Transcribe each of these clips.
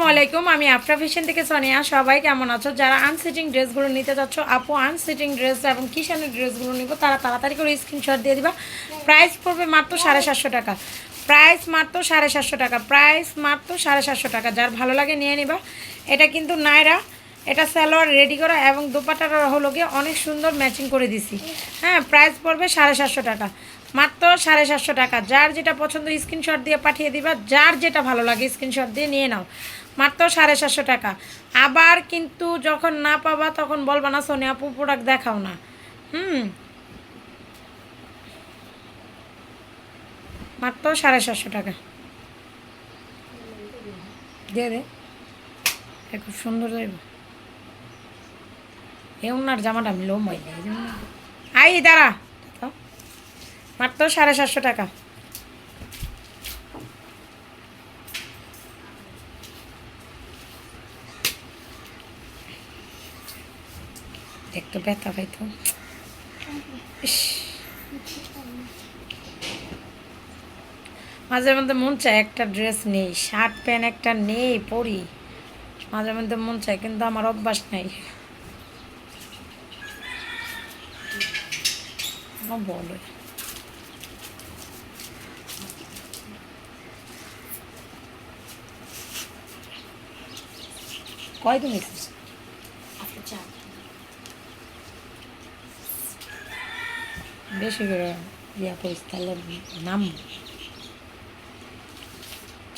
আসসালামু আলাইকুম, আমি আফরা ফ্যাশন থেকে সোনিয়া। সবাই কেমন আছো? যারা আনসিটিং ড্রেসগুলো নিতে চাচ্ছ, আপু আনসিটিং ড্রেস এবং কিষানের ড্রেসগুলো নিব, তারা তাড়াতাড়ি করে স্ক্রিনশট দিয়ে দিবা। প্রাইস পড়বে মাত্র সাড়ে সাতশো টাকা। প্রাইস মাত্র সাড়ে সাতশো টাকা। প্রাইস মাত্র সাড়ে সাতশো টাকা। যার ভালো লাগে নিয়ে নিবা। এটা কিন্তু নায়রা এটা সালোয়ার রেডি করা এবং দোপাটাটা হলো গিয়ে অনেক সুন্দর ম্যাচিং করে দিছি। হ্যাঁ প্রাইস পড়বে সাড়ে সাতশো টাকা। মাত্র সাড়ে সাতশো টাকা। যার যেটা পছন্দ স্ক্রিনশট দিয়ে পাঠিয়ে দিবা। যার যেটা ভালো লাগে স্ক্রিনশট দিয়ে নিয়ে নাও। মাত্র সাড়ে সাতশো টাকা। আবার কিন্তু যখন না পাবা, তখন বলবা না সোনি আপু প্রোডাক্ট দেখাও না। হুম। মাত্র সাড়ে সাতশো টাকা। দিয়ে দে। খুব সুন্দর যাইব এ ওনার জামাটা আমি লোম হয় আই, দাঁড়া। মাত্র সাড়ে সাতশো টাকা। দেখতো ব্যথা পাইতো। মাঝে মধ্যে মন চায় একটা ড্রেস নেই, শার্ট প্যান্ট একটা নেই, পরি। মাঝে মধ্যে মন চায়, কিন্তু আমার অভ্যাস নেই। বলো কয় তুমি বেশি করে ইয়া করিস তাহলে নাম।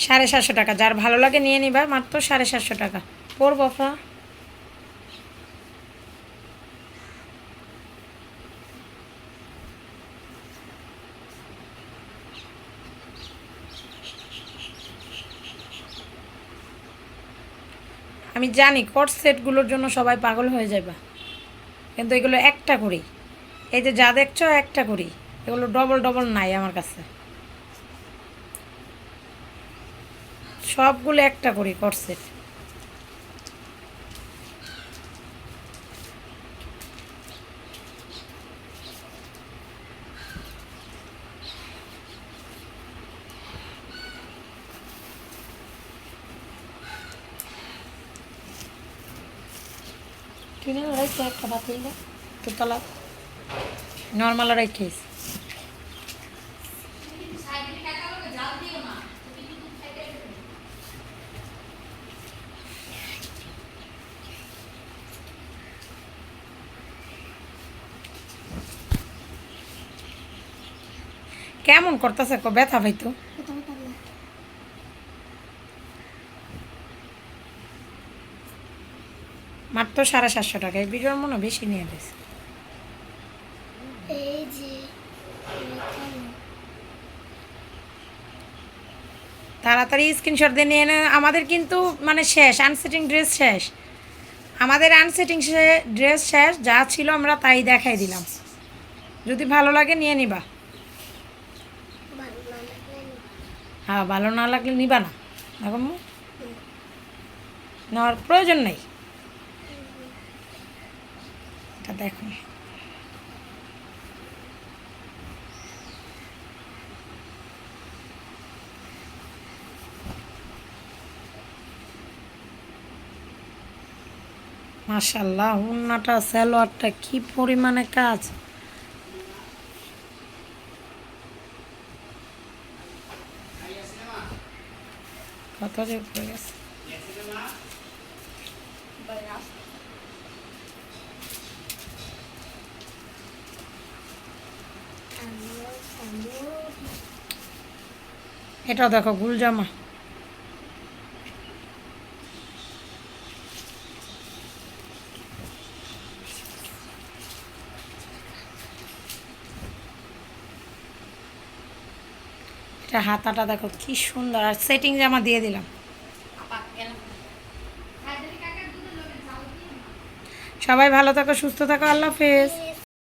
সাড়ে সাতশো টাকা যার ভালো লাগে নিয়ে নিবা মাত্র সাড়ে সাতশো টাকা। পড়ব ফা আমি জানি কট সেটগুলোর জন্য সবাই পাগল হয়ে যাবে। কিন্তু এগুলো একটা করি। এই যে যা দেখছ একটা করি। এগুলো ডবল ডবল নাই আমার কাছে। সবগুলো একটা করি কট সেট কিনে রাখছে একটা পাতিল তোতলা নর্মাল রাখিস কেমন করতেছে ব্যথা পাইতো। মাত্র সাড়ে সাতশো টাকা। এই ভিডিওর মনে বেশি নিয়ে গেছে। তাড়াতাড়ি স্ক্রিনশট দিয়ে নিয়ে আমাদের কিন্তু মানে শেষ আনসেটিং ড্রেস শেষ। আমাদের আনসেটিং ড্রেস শেষ যা ছিল আমরা তাই দেখাই দিলাম। যদি ভালো লাগে নিয়ে নিবা। হ্যাঁ ভালো না লাগলে নিবা না। এখন নেওয়ার প্রয়োজন নেই এটা দেখো। মাশাল্লাহ উন্নাটা সালোয়ারটা কি পরিমাণে কাজ। কত যে পড়ে গেছে আমরা সামনে এটাও দেখো গুলজামা এটা হাতাটা দেখো কি সুন্দর। আর সেটিং জামা দিয়ে দিলাম। সবাই ভালো থাকো সুস্থ থাকো আল্লাহ হাফেজ।